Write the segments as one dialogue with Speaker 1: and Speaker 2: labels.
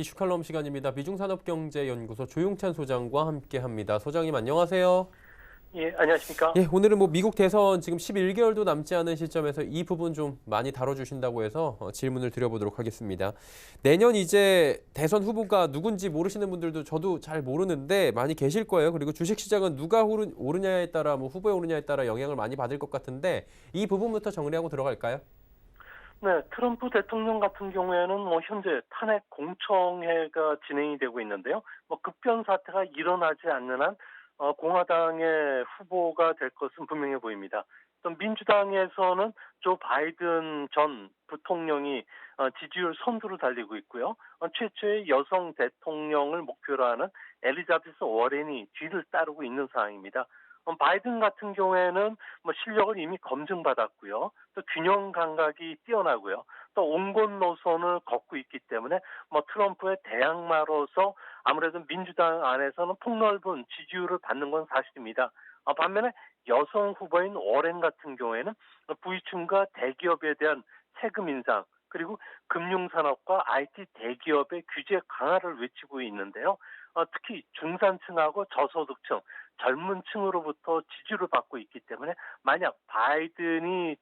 Speaker 1: 이슈 칼럼 시간입니다. 미중산업경제연구소 조용찬 소장과 함께합니다. 소장님 안녕하세요.
Speaker 2: 예, 안녕하십니까?
Speaker 1: 예, 오늘은 뭐 미국 대선 지금 11개월도 남지 않은 시점에서 이 부분 좀 많이 다뤄주신다고 해서 어, 질문을 드려보도록 하겠습니다. 내년 이제 대선 후보가 누군지 모르시는 분들도 저도 잘 모르는데 많이 계실 거예요. 그리고 주식시장은 누가 오르- 오르냐에 따라 뭐 후보에 오르냐에 따라 영향을 많이 받을 것 같은데 이 부분부터 정리하고 들어갈까요?
Speaker 2: 네, 트럼프 대통령 같은 경우에는 뭐 현재 탄핵 공청회가 진행이 되고 있는데요. 뭐 급변 사태가 일어나지 않는 한 어, 공화당의 후보가 될 것은 분명해 보입니다. 또 민주당에서는 조 바이든 전 부통령이 어, 지지율 선두를 달리고 있고요. 어, 최초의 여성 대통령을 목표로 하는 엘리자베스 워렌이 뒤를 따르고 있는 상황입니다. 어, 바이든 같은 경우에는 뭐 실력을 이미 검증받았고요. 또 균형 감각이 뛰어나고요. 또 온건 노선을 걷고 있기 때문에 뭐 트럼프의 대항마로서 아무래도 민주당 안에서는 폭넓은 지지율을 받는 건 사실입니다. 어, 반면에 여성 후보인 워렌 같은 경우에는 부유층과 대기업에 대한 세금 인상 그리고 금융산업과 IT 대기업의 규제 강화를 외치고 있는데요. 어, 특히 중산층하고 저소득층, 젊은 층으로부터 지지를 받고 있기 때문에 만약 바이든이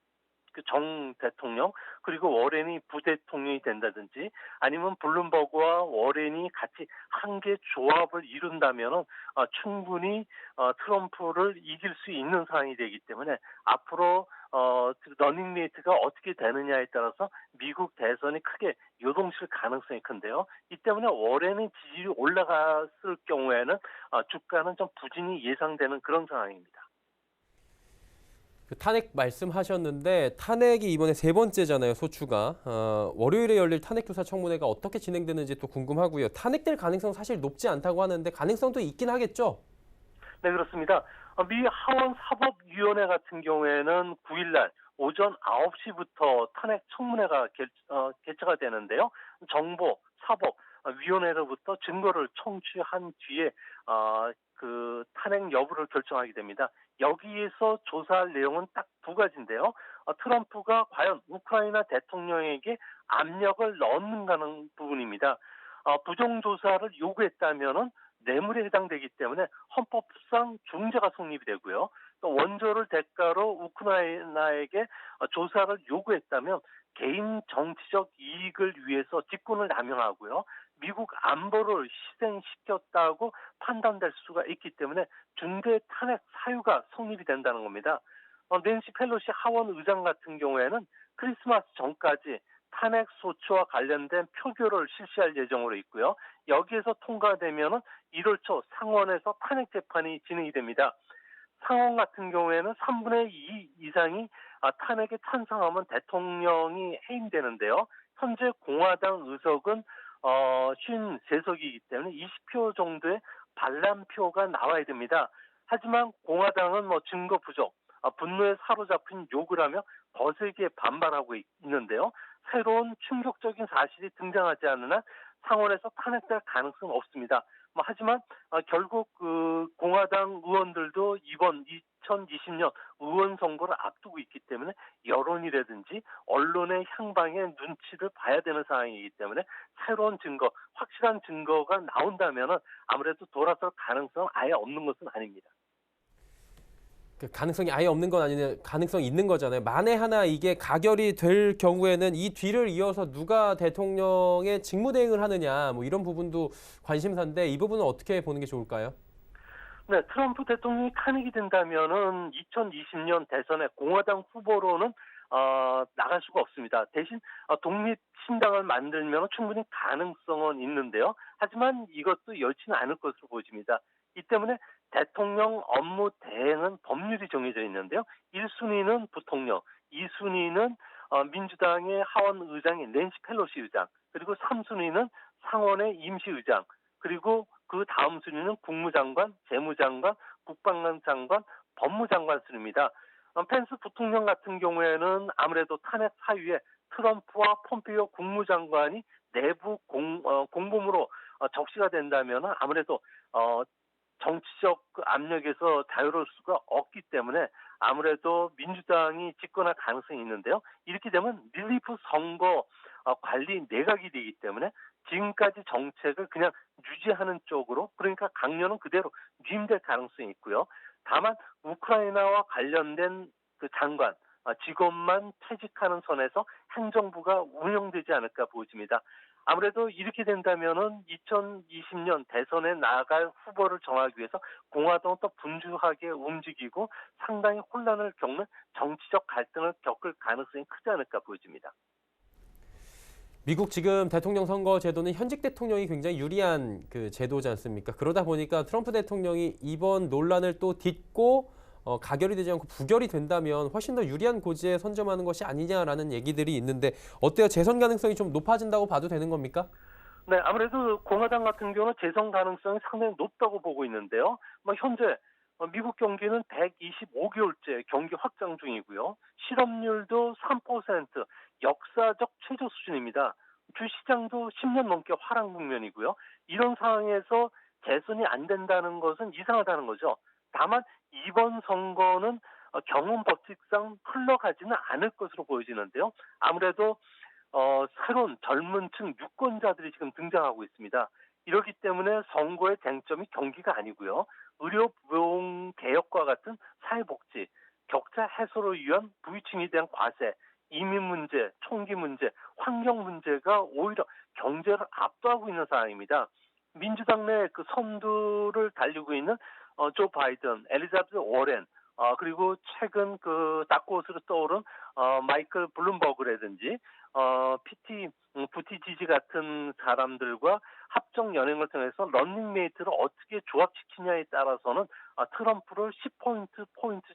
Speaker 2: 그정 대통령 그리고 워렌이 부대통령이 된다든지 아니면 블룸버그와 워렌이 같이 한계 조합을 이룬다면은 어, 충분히 어, 트럼프를 이길 수 있는 상황이 되기 때문에 앞으로 어, 러닝메이트가 어떻게 되느냐에 따라서 미국 대선이 크게 요동칠 가능성이 큰데요. 이 때문에 워렌의 지지율이 올라갔을 경우에는 어, 주가는 좀 부진이 예상되는 그런 상황입니다.
Speaker 1: 그 탄핵 말씀하셨는데 탄핵이 이번에 세 번째잖아요 소추가 어, 월요일에 열릴 탄핵 조사 청문회가 어떻게 진행되는지 또 궁금하고요 탄핵될 가능성 사실 높지 않다고 하는데 가능성도 있긴 하겠죠
Speaker 2: 네, 그렇습니다. 어, 미 하원 사법위원회 같은 경우에는 9일날 오전 9시부터 탄핵 청문회가 개, 어, 개최가 되는데요. 정보, 사법, 어, 위원회로부터 증거를 청취한 뒤에 어, 그 탄핵 여부를 결정하게 됩니다. 여기에서 조사할 내용은 딱 두 가지인데요. 어, 트럼프가 과연 우크라이나 대통령에게 압력을 넣는가는 부분입니다. 어, 부정조사를 요구했다면은 뇌물에 해당되기 때문에 헌법상 중재가 성립이 되고요. 또 원조를 대가로 우크라이나에게 어, 조사를 요구했다면 개인 정치적 이익을 위해서 직권을 남용하고요. 미국 안보를 희생시켰다고 판단될 수가 있기 때문에 중대 탄핵 사유가 성립이 된다는 겁니다. 어, 낸시 펠로시 하원 의장 같은 경우에는 크리스마스 전까지 탄핵 소추와 관련된 표결을 실시할 예정으로 있고요. 여기에서 통과되면은 1월 초 상원에서 탄핵 재판이 진행이 됩니다. 상원 같은 경우에는 3분의 2 이상이 아, 탄핵에 찬성하면 대통령이 해임되는데요. 현재 공화당 의석은 어, 53석이기 때문에 20표 정도의 반란표가 나와야 됩니다. 하지만 공화당은 뭐 증거 부족, 아, 분노에 사로잡힌 욕을 하며 거세게 반발하고 있- 있는데요. 새로운 충격적인 사실이 등장하지 한 상원에서 탄핵될 가능성은 없습니다. 뭐 하지만 어, 결국 그 공화당 의원들도 이번 2020년 의원 선거를 앞두고 있기 때문에 여론이라든지 언론의 향방의 눈치를 봐야 되는 상황이기 때문에 새로운 증거, 확실한 증거가 나온다면은 아무래도 돌아설 가능성은 아예 없는 것은 아닙니다.
Speaker 1: 그 가능성이 아예 없는 건 아니네 가능성이 있는 거잖아요 만에 하나 이게 가결이 될 경우에는 이 뒤를 이어서 누가 대통령의 직무대행을 하느냐 뭐 이런 부분도 관심사인데 이 부분은 어떻게 보는 게 좋을까요?
Speaker 2: 네, 트럼프 대통령이 탄핵이 된다면은 2020년 대선에 공화당 후보로는 어, 나갈 수가 없습니다. 대신 어, 독립 신당을 만들면 충분히 가능성은 있는데요. 하지만 이것도 여지는 않을 것으로 보입니다. 이 때문에 대통령 업무 대행은 법률이 정해져 있는데요. 1순위는 부통령, 2순위는 어, 민주당의 하원 의장인 낸시 펠로시 의장, 그리고 3순위는 상원의 임시 의장, 그리고 그 다음 순위는 국무장관, 재무장관, 국방장관, 법무장관 순입니다. 어, 펜스 부통령 같은 경우에는 아무래도 탄핵 사유에 트럼프와 폼페이오 국무장관이 내부 공, 어, 공범으로 어, 적시가 된다면 아무래도 어, 정치적 그 압력에서 자유로울 수가 없기 때문에 아무래도 민주당이 집권할 가능성이 있는데요. 이렇게 되면 릴리프 선거 어, 관리 내각이 되기 때문에 지금까지 정책을 그냥 유지하는 쪽으로 그러니까 강요는 그대로 유임될 가능성이 있고요. 다만 우크라이나와 관련된 그 장관 아, 직원만 퇴직하는 선에서 행정부가 운영되지 않을까 보입니다. 아무래도 이렇게 된다면은 2020년 대선에 나갈 후보를 정하기 위해서 공화당은 또 분주하게 움직이고 상당히 혼란을 겪는 정치적 갈등을 겪을 가능성이 크지 않을까 보여집니다.
Speaker 1: 미국 지금 대통령 선거 제도는 현직 대통령이 굉장히 유리한 그 제도지 않습니까? 그러다 보니까 트럼프 대통령이 이번 논란을 또 딛고 어, 가결이 되지 않고 부결이 된다면 훨씬 더 유리한 고지에 선점하는 것이 아니냐라는 얘기들이 있는데 어때요? 재선 가능성이 좀 높아진다고 봐도 되는 겁니까?
Speaker 2: 네, 아무래도 공화당 같은 경우는 재선 가능성이 상당히 높다고 보고 있는데요. 뭐 현재 어, 미국 경기는 125개월째 경기 확장 중이고요. 실업률도 3% 역사적 최저 수준입니다. 주시장도 10년 넘게 하락 국면이고요. 이런 상황에서 재선이 안 된다는 것은 이상하다는 거죠. 다만 이번 선거는 어, 경험 법칙상 흘러가지는 않을 것으로 보여지는데요. 아무래도 어, 새로운 젊은 층 유권자들이 지금 등장하고 있습니다. 이렇기 때문에 선거의 쟁점이 경기가 아니고요. 의료 보험 개혁과 같은 사회복지, 격차 해소를 위한 부유층에 대한 과세, 이민 문제, 총기 문제, 환경 문제가 오히려 경제를 압도하고 있는 상황입니다. 민주당 내 그 선두를 달리고 있는 어, 조 바이든, 엘리자베스 워렌, 어, 그리고 최근 그 다크호스로 떠오른 어, 마이클 블룸버그라든지 어, PT, 음, 부티지지 같은 사람들과 합정 연행을 통해서 런닝메이트를 어떻게 조합시키냐에 따라서는 아, 트럼프를 10포인트 포인트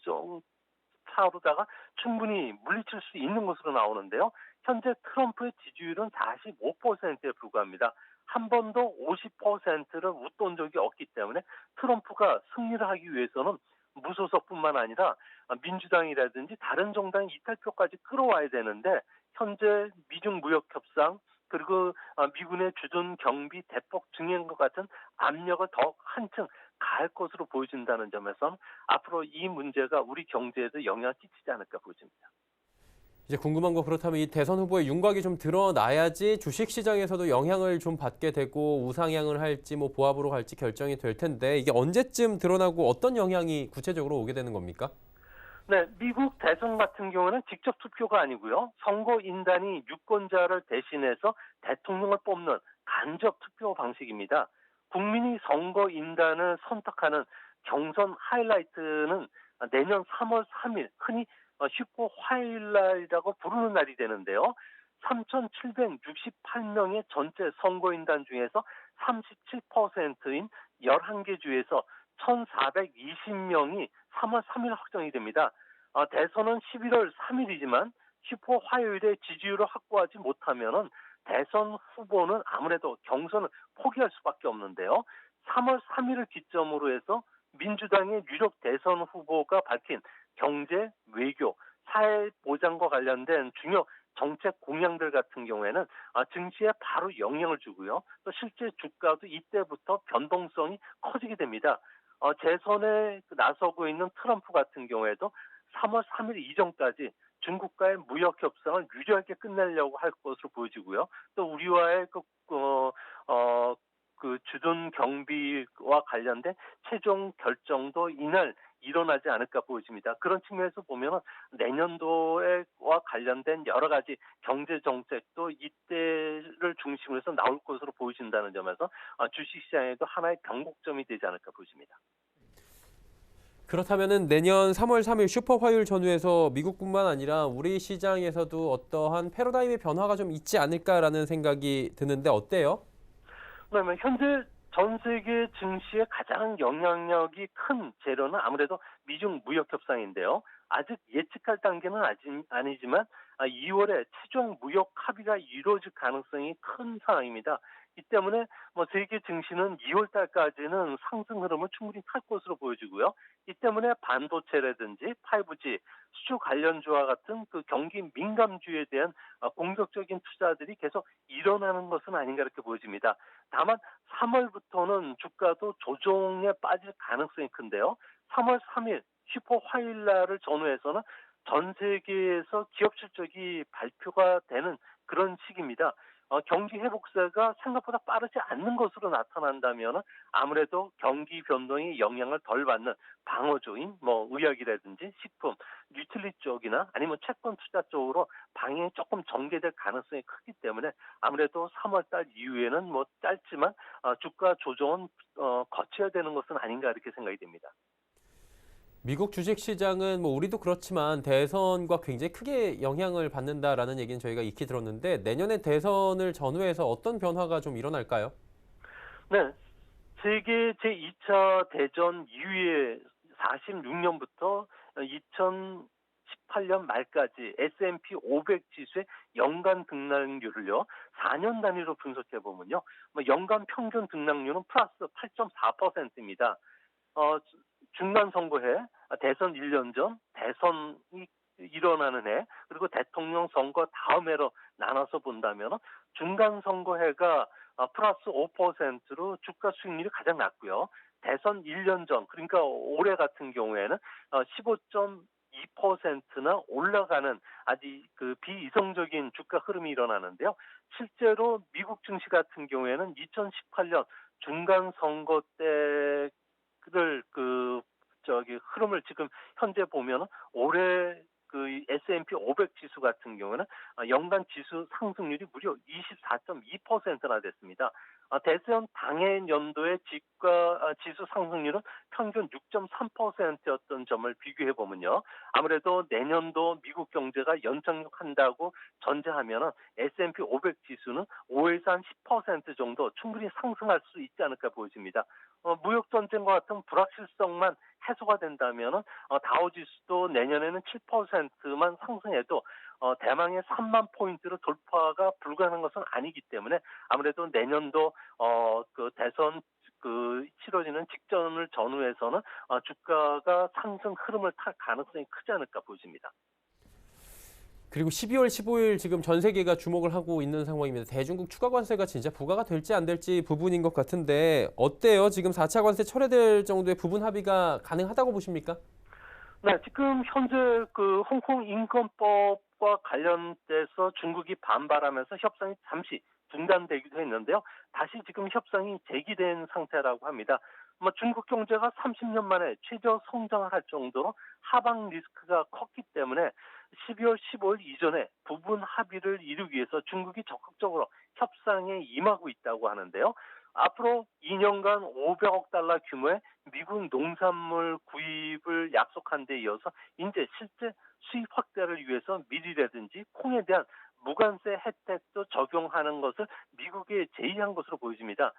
Speaker 2: 차로다가 충분히 물리칠 수 있는 것으로 나오는데요. 현재 트럼프의 지지율은 45%에 불과합니다. 한 번도 50%를 웃돈 적이 없기 때문에 트럼프가 승리를 하기 위해서는 무소속뿐만 아니라 민주당이라든지 다른 정당의 이탈표까지 끌어와야 되는데 현재 미중 무역 협상 그리고 미군의 주둔 경비 대폭 것 같은 압력을 더 한층 가할 것으로 보여진다는 점에서 앞으로 이 문제가 우리 경제에도 영향을 끼치지 않을까 보입니다.
Speaker 1: 이제 궁금한 거 그렇다면 이 대선 후보의 윤곽이 좀 드러나야지 주식 시장에서도 영향을 좀 받게 되고 우상향을 할지 뭐 보합으로 갈지 결정이 될 텐데 이게 언제쯤 드러나고 어떤 영향이 구체적으로 오게 되는 겁니까?
Speaker 2: 네, 미국 대선 같은 경우는 직접 투표가 아니고요. 선거 인단이 유권자를 대신해서 대통령을 뽑는 간접 투표 방식입니다. 국민이 선거 인단을 선택하는 경선 하이라이트는 내년 3월 3일, 흔히 슈퍼 화요일 날이라고 부르는 날이 되는데요. 3,768명의 전체 선거인단 중에서 37%인 11개 주에서 1,420명이 3월 3일 확정이 됩니다. 어, 대선은 11월 3일이지만 슈퍼 화요일에 지지율을 확보하지 못하면은 대선 후보는 아무래도 경선을 포기할 수밖에 없는데요. 3월 3일을 기점으로 해서 민주당의 유력 대선 후보가 밝힌 경제, 외교, 사회 보장과 관련된 중요 정책 공약들 같은 경우에는 아, 증시에 바로 영향을 주고요. 또 실제 주가도 이때부터 변동성이 커지게 됩니다. 어, 재선에 나서고 있는 트럼프 같은 경우에도 3월 3일 이전까지 중국과의 무역 협상을 유리하게 끝내려고 할 것으로 보여지고요. 또 우리와의 그, 어, 어, 그 주둔 경비와 관련된 최종 결정도 이날 일어나지 않을까 보여집니다. 그런 측면에서 보면 내년도에와 관련된 여러 가지 경제 정책도 이때를 중심으로 해서 나올 것으로 보여진다는 점에서 아, 주식시장에도 하나의 경곡점이 되지 않을까 보여집니다.
Speaker 1: 그렇다면은 내년 3월 3일 슈퍼 화요일 전후에서 미국뿐만 아니라 우리 시장에서도 어떠한 패러다임의 변화가 좀 있지 않을까라는 생각이 드는데 어때요?
Speaker 2: 그러면 현재 전 세계 증시의 가장 영향력이 큰 재료는 아무래도 미중 무역 협상인데요. 아직 예측할 단계는 아직 아니지만 2월에 최종 무역 합의가 이루어질 가능성이 큰 상황입니다. 이 때문에 뭐 세계 증시는 2월 달까지는 상승 흐름을 충분히 탈 것으로 보여지고요. 이 때문에 반도체라든지 5G, 수출 관련주와 같은 그 경기 민감주에 대한 공격적인 투자들이 계속 일어나는 것은 아닌가 이렇게 보여집니다. 다만 3월부터는 주가도 조정에 빠질 가능성이 큰데요. 3월 3일 슈퍼 화요일 날을 전후해서는 전 세계에서 기업 실적이 발표가 되는 그런 시기입니다. 어, 경기 회복세가 생각보다 빠르지 않는 것으로 나타난다면 아무래도 경기 변동이 영향을 덜 받는 방어조인 뭐 의약이라든지 식품, 유틸리 쪽이나 아니면 채권 투자 쪽으로 방향이 조금 전개될 가능성이 크기 때문에 아무래도 3월달 이후에는 뭐 짧지만 어, 주가 조정은 어, 거쳐야 되는 것은 아닌가 이렇게 생각이 됩니다.
Speaker 1: 미국 주식 시장은 뭐 우리도 그렇지만 대선과 굉장히 크게 영향을 받는다라는 얘기는 저희가 익히 들었는데 내년에 대선을 전후해서 어떤 변화가 좀 일어날까요?
Speaker 2: 네. 세계 제2차 대전 이후에 46년부터 2018년 말까지 S&P 500 지수의 연간 등락률을요, 4년 단위로 분석해 보면요, 뭐 연간 평균 등락률은 플러스 8.4%입니다. 어, 중간 선거해, 대선 1년 전, 대선이 일어나는 해, 그리고 대통령 선거 다음 해로 나눠서 본다면 중간 선거해가 어, 플러스 5%로 주가 수익률이 가장 낮고요. 대선 1년 전, 그러니까 올해 같은 경우에는 15.2%나 올라가는 아주 그 비이성적인 주가 흐름이 일어나는데요. 실제로 미국 증시 같은 경우에는 2018년 중간 선거 때 를그 저기 흐름을 지금 현재 보면 올해 그 S&P 500 지수 같은 경우는 아, 연간 지수 상승률이 무려 24.2%나 됐습니다. 아, 대선 당해 연도의 지가 아, 지수 상승률은 평균 6.3%였던 점을 비교해 보면요. 아무래도 내년도 미국 경제가 연착륙한다고 전제하면 S&P 500 지수는 5에서 한 10% 정도 충분히 상승할 수 있지 않을까 보여집니다. 어, 무역 전쟁과 같은 불확실성만 해소가 된다면 어, 다우 지수도 내년에는 7%만 상승해도 어, 대망의 3만 포인트로 돌파가 불가능한 것은 아니기 때문에 아무래도 내년도 어, 그 대선 그 치러지는 직전을 전후해서는 어, 주가가 상승 흐름을 탈 가능성이 크지 않을까 보입니다.
Speaker 1: 그리고 12월 15일 지금 전 세계가 주목을 하고 있는 상황입니다. 대중국 추가 관세가 진짜 부과가 될지 안 될지 부분인 것 같은데 어때요? 지금 4차 관세 철회될 정도의 부분 합의가 가능하다고 보십니까?
Speaker 2: 네, 지금 현재 그 홍콩 인권법과 관련돼서 중국이 반발하면서 협상이 잠시 중단되기도 했는데요. 다시 지금 협상이 재기된 상태라고 합니다. 뭐 중국 경제가 30년 만에 최저 성장을 할 정도로 하방 리스크가 컸기 때문에 12월 15일 이전에 부분 합의를 이루기 위해서 중국이 적극적으로 협상에 임하고 있다고 하는데요. 앞으로 2년간 500억 달러 규모의 미국 농산물 구입을 약속한 데 이어서 이제 실제 수입 확대를 위해서 밀이라든지 콩에 대한 무관세 혜택도 적용하는 것을 미국에 제의한 것으로 보여집니다.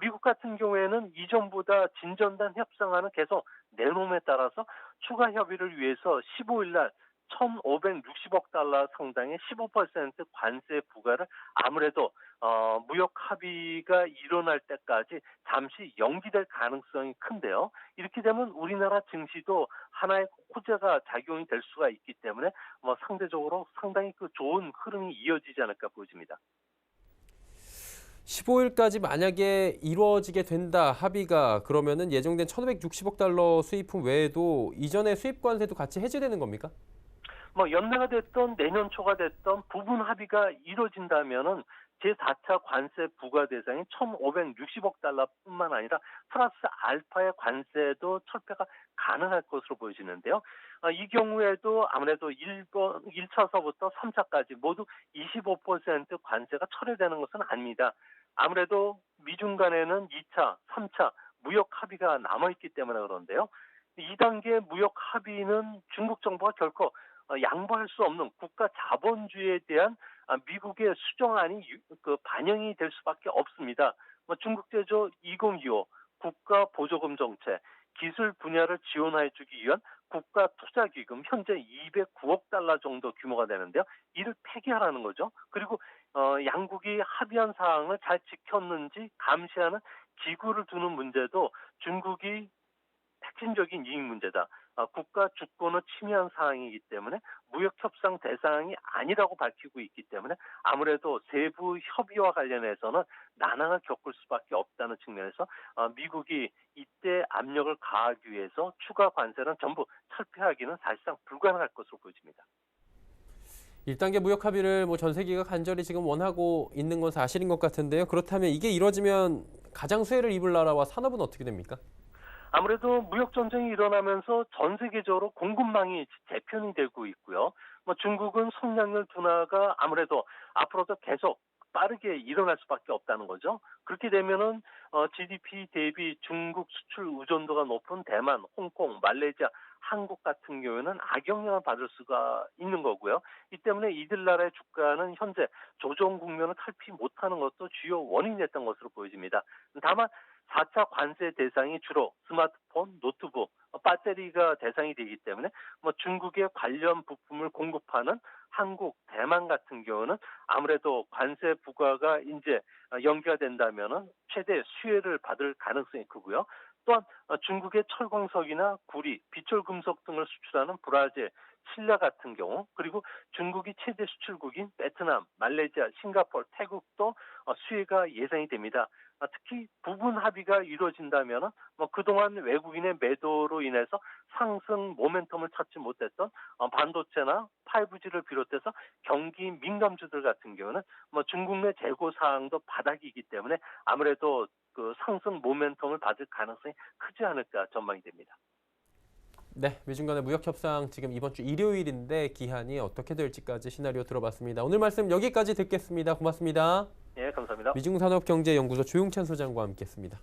Speaker 2: 미국 같은 경우에는 이전보다 진전된 협상안은 계속 내놓음에 따라서 추가 협의를 위해서 15일 날 1,560억 달러 상당의 15% 관세 부과를 아무래도 어, 무역 합의가 일어날 때까지 잠시 연기될 가능성이 큰데요. 이렇게 되면 우리나라 증시도 하나의 호재가 작용이 될 수가 있기 때문에 뭐 상대적으로 상당히 그 좋은 흐름이 이어지지 않을까 보여집니다.
Speaker 1: 15일까지 만약에 이루어지게 된다 합의가 그러면은 예정된 1,560억 달러 수입품 외에도 이전의 수입 관세도 같이 해제되는 겁니까?
Speaker 2: 뭐 연내가 됐던 내년 초가 됐던 부분 합의가 이루어진다면은 제4차 관세 부과 대상이 1,560억 달러뿐만 아니라 플러스 알파의 관세도 철폐가 가능할 것으로 보여지는데요. 아, 이 경우에도 아무래도 1번, 1차서부터 3차까지 모두 25% 관세가 철회되는 것은 아닙니다. 아무래도 미중 간에는 2차, 3차 무역 합의가 남아있기 때문에 그런데요. 2단계 무역 합의는 중국 정부가 결코 어, 양보할 수 없는 국가 자본주의에 대한 아, 미국의 수정안이 그 반영이 될 수밖에 없습니다. 뭐 중국 제조 2025 국가 보조금 정책, 기술 분야를 지원해 주기 위한 국가 투자 기금 현재 209억 달러 정도 규모가 되는데요. 이를 폐기하라는 거죠. 그리고 어, 양국이 합의한 사항을 잘 지켰는지 감시하는 기구를 두는 문제도 중국이 핵심적인 이익 문제다. 어, 국가 주권을 침해한 사항이기 때문에 무역 협상 대상이 아니라고 밝히고 있기 때문에 아무래도 세부 협의와 관련해서는 난항을 겪을 수밖에 없다는 측면에서 어, 미국이 이때 압력을 가하기 위해서 추가 관세는 전부 철폐하기는 사실상 불가능할 것으로 보여집니다.
Speaker 1: 1단계 무역 합의를 뭐 전 세계가 간절히 지금 원하고 있는 건 사실인 것 같은데요. 그렇다면 이게 이뤄지면 가장 수혜를 입을 나라와 산업은 어떻게 됩니까?
Speaker 2: 아무래도 무역 전쟁이 일어나면서 전 세계적으로 공급망이 재편이 되고 있고요. 뭐 중국은 성장률 둔화가 아무래도 앞으로도 계속 빠르게 일어날 수밖에 없다는 거죠. 그렇게 되면은 어, GDP 대비 중국 수출 의존도가 높은 대만, 홍콩, 말레이시아, 한국 같은 경우에는 악영향을 받을 수가 있는 거고요. 이 때문에 이들 나라의 주가는 현재 조정 국면을 탈피 못하는 것도 주요 원인이었던 것으로 보여집니다. 다만 4차 관세 대상이 주로 스마트폰, 노트북, 어, 배터리가 대상이 되기 때문에 뭐 중국의 관련 부품을 공급하는 한국, 대만 같은 경우는 아무래도 관세 부과가 이제 어, 연기가 된다면은 최대 수혜를 받을 가능성이 크고요. 또한 어, 중국의 철광석이나 구리, 비철 금속 등을 수출하는 브라질, 신라 같은 경우 그리고 중국이 최대 수출국인 베트남, 말레이시아, 싱가포르, 태국도 어, 수혜가 예상이 됩니다. 아, 특히 부분 합의가 이루어진다면 뭐 그동안 외국인의 매도로 인해서 상승 모멘텀을 찾지 못했던 어, 반도체나 5G를 비롯해서 경기 민감주들 같은 경우는 뭐 중국 내 재고 사항도 바닥이기 때문에 아무래도 그 상승 모멘텀을 받을 가능성이 크지 않을까 전망이 됩니다.
Speaker 1: 네, 미중 간의 무역 협상 지금 이번 주 일요일인데 기한이 어떻게 될지까지 시나리오 들어봤습니다. 오늘 말씀 여기까지 듣겠습니다. 고맙습니다.
Speaker 2: 예, 감사합니다.
Speaker 1: 미중산업경제연구소 조용찬 소장과 함께했습니다.